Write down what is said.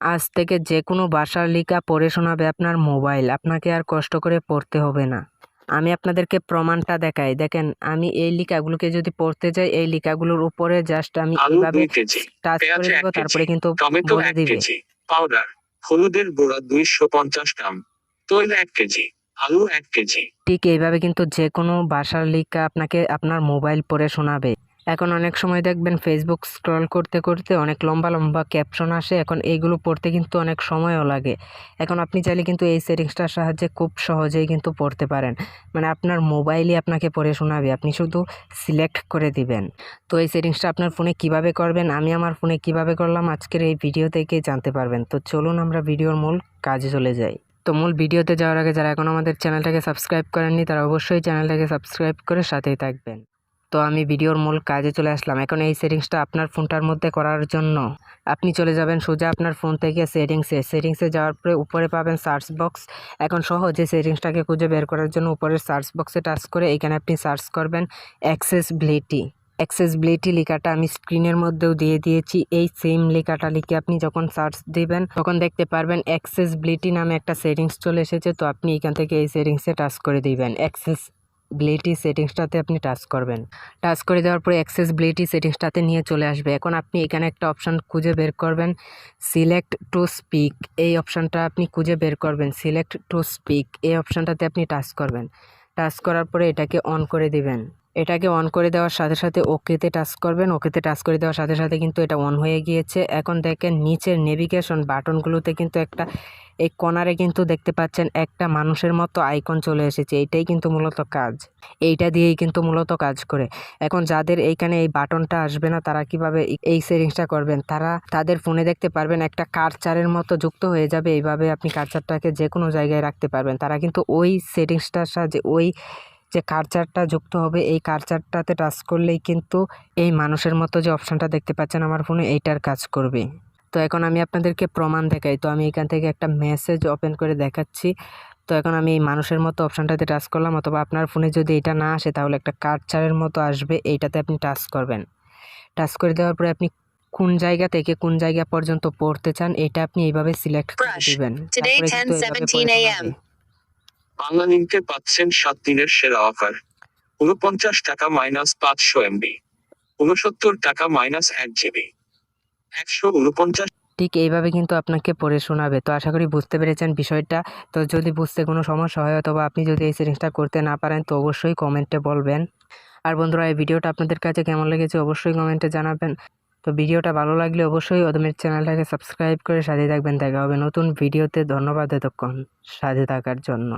আজ থেকে যে কোনো বাসার লিখা পড়ে শোনাবে আপনার মোবাইল। আপনাকে আর কষ্ট করে পড়তে হবে না। আমি আপনাদেরকে প্রমাণটা দেখাই। দেখেন আমি এই লিখাগুলোকে যদি পড়তে যাই এই লিখাগুলোর উপরে জাস্ট আমি এইভাবে টাচ করে দেবো তারপরে কিন্তু বলে দিবে। পাউডার হলুদের গুঁড়া দুইশো পঞ্চাশ গ্রাম তৈল এক কেজি আলু এক কেজি। ঠিক এইভাবে কিন্তু যে কোনো বাসার লিখা আপনাকে আপনার মোবাইল পড়ে শোনাবে। এখন অনেক সময় দেখবেন ফেসবুক স্ক্রল করতে করতে অনেক লম্বা লম্বা ক্যাপশন আসে। এখন এইগুলো পড়তে কিন্তু অনেক সময়ও লাগে। এখন আপনি চাইলে কিন্তু এই সেটিংসটার সাহায্যে খুব সহজেই কিন্তু পড়তে পারেন। মানে আপনার মোবাইলই আপনাকে পড়ে শোনাবে। আপনি শুধু সিলেক্ট করে দিবেন। তো এই সেটিংসটা আপনার ফোনে কীভাবে করবেন? আমি আমার ফোনে কীভাবে করলাম? আজকের এই ভিডিও থেকে জানতে পারবেন। তো চলুন আমরা ভিডিওর মূল কাজে চলে যাই। তো মূল ভিডিওতে যাওয়ার আগে যারা এখন আমাদের চ্যানেলটাকে সাবস্ক্রাইব করেননি, তারা অবশ্যই চ্যানেলটাকে সাবস্ক্রাইব করে সাথেই থাকবেন। তো আমি ভিডিওর মূল কাজে চলে আসলাম। এখন এই সেটিংসটা আপনার ফোনটার মধ্যে করার জন্য। আপনি চলে যাবেন সোজা আপনার ফোন থেকে সেটিংসে। সেটিংসে যাওয়ার পরে উপরে পাবেন সার্চ বক্স। এখন সহজে সেটিংসটাকে খুঁজে বের করার জন্য উপরের সার্চ বক্সে টাচ করে এখানে আপনি সার্চ করবেন অ্যাক্সেসবিলিটি অ্যাক্সেসবিলিটি লেখাটা আমি স্ক্রিনের মধ্যেও দিয়ে দিয়েছি। এই সেম লেখাটা লিখে আপনি যখন সার্চ দিবেন, তখন দেখতে পারবেন অ্যাক্সেসবিলিটি নামে একটা সেটিংস চলে এসেছে। তো আপনি এখান থেকে এই সেটিংসে টাচ করে দিবেন অ্যাক্সেসবিলিটি সেটিংসটাতে আপনি টাচ করবেন। টাচ করে দেওয়ার পরে অ্যাক্সেসবিলিটি সেটিংসটাতে নিয়ে চলে আসবে। এখন আপনি এখানে একটা অপশান খুঁজে বের করবেন। সিলেক্ট টু স্পিক এই অপশানটা আপনি খুঁজে বের করবেন। সিলেক্ট টু স্পিক এই অপশানটাতে আপনি টাচ করবেন। টাচ করার পরে এটাকে অন করে দিবেন। এটাকে অন করে দেওয়ার সাথে সাথে ওকেতে টাচ করবেন। ওকেতে টাচ করে দেওয়ার সাথে সাথে কিন্তু এটা অন হয়ে গিয়েছে। এখন দেখেন নিচের নেভিগেশন বাটনগুলোতে কিন্তু একটা এই কর্নারে কিন্তু দেখতে পাচ্ছেন একটা মানুষের মতো আইকন চলে এসেছে। এইটাই কিন্তু মূলত কাজ। এইটা দিয়েই কিন্তু মূলত কাজ করে। এখন যাদের এইখানে এই বাটনটা আসবে না, তারা কীভাবে এই- সেটিংসটা করবেন? তারা তাদের ফোনে দেখতে পারবেন একটা কারচারের মতো যুক্ত হয়ে যাবে। এইভাবে আপনি কারচারটাকে যে কোনো জায়গায় রাখতে পারবেন। তারা কিন্তু ওই সেটিংসটার সাহায্যে ওই যে কারচারটা যুক্ত হবে, এই কারচারটাতে টাচ করলেই কিন্তু এই মানুষের মতো যে অপশানটা দেখতে পাচ্ছেন আমার ফোনে, এইটার কাজ করবে। এখন আমি আপনাদেরকে প্রমাণ দেখাই তো আমি এখান থেকে একটা মেসেজ ওপেন করে দেখাচ্ছি তো এখন আমি এই মানুষের মতো অপশানটাতে টাচ করলাম অথবা আপনার ফোনে যদি এটা না আসে তাহলে একটা কারচারের মতো আসবে এইটাতে আপনি টাচ করবেন টাচ করে দেওয়ার পরে আপনি কোন জায়গা থেকে কোন জায়গা পর্যন্ত পড়তে চান এটা আপনি এইভাবে সিলেক্ট করে. দিবেন Today, তারপরে কিন্তু এইভাবে 10:17 পড়ে a.m. শোনাবে। বাংলা লিঙ্কে পাচ্ছেন সাত দিনের সেরা অফার উনপঞ্চাশ টাকা মাইনাস পাঁচশো এমবি উনসত্তর টাকা মাইনাস এক জিবি ঠিক এইভাবে কিন্তু আপনাকে পড়ে শোনাবে। তো আশা করি বুঝতে পেরেছেন বিষয়টা। তো যদি বুঝতে কোনো সমস্যা হয় অথবা আপনি যদি এই সেটিংসটা করতে না পারেন, তো অবশ্যই কমেন্টে বলবেন। আর বন্ধুরা, এই ভিডিওটা আপনাদের কাছে কেমন লেগেছে অবশ্যই কমেন্টে জানাবেন। তো ভিডিওটা ভালো লাগলে অবশ্যই ওদমের চ্যানেলটাকে সাবস্ক্রাইব করে সাথে থাকবেন। দেখা হবে নতুন ভিডিওতে ধন্যবাদ এতক্ষণ সাথে থাকার জন্য।